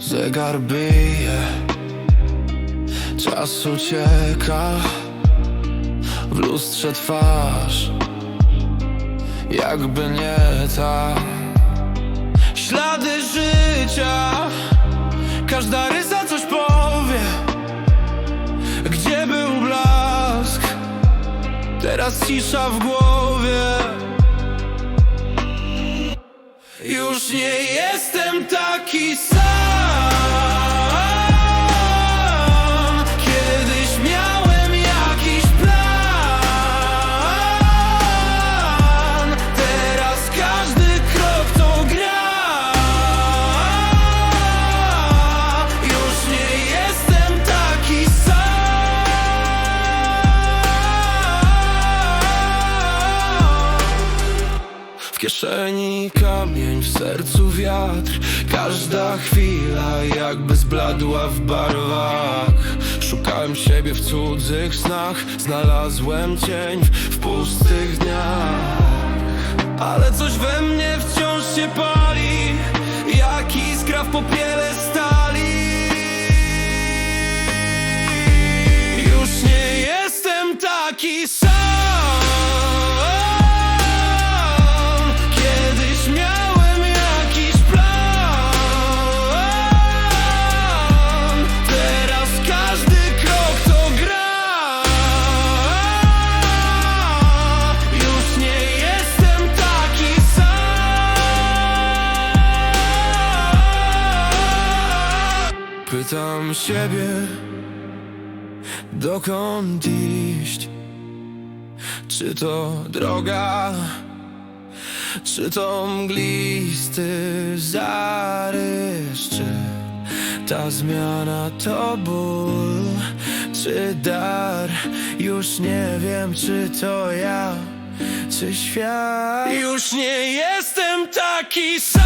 Zegar bije Czas ucieka. W lustrze twarz Jakby nie ta. Ślady życia Każda rysa coś powie. Gdzie był blask? Teraz cisza w głowie. Już nie jestem taki sam w kieszeni kamień, w sercu wiatr. Każda chwila jakby zbladła w barwach. Szukałem siebie w cudzych snach. Znalazłem cień w pustych dniach. Ale coś we mnie wciąż się pali. Jak iskra w popiele Pytam siebie Dokąd iść? Czy to droga? Czy to mglisty zarys? Czy ta zmiana to ból? Czy dar? Już nie wiem, czy to ja, czy świat? Już nie jestem taki sam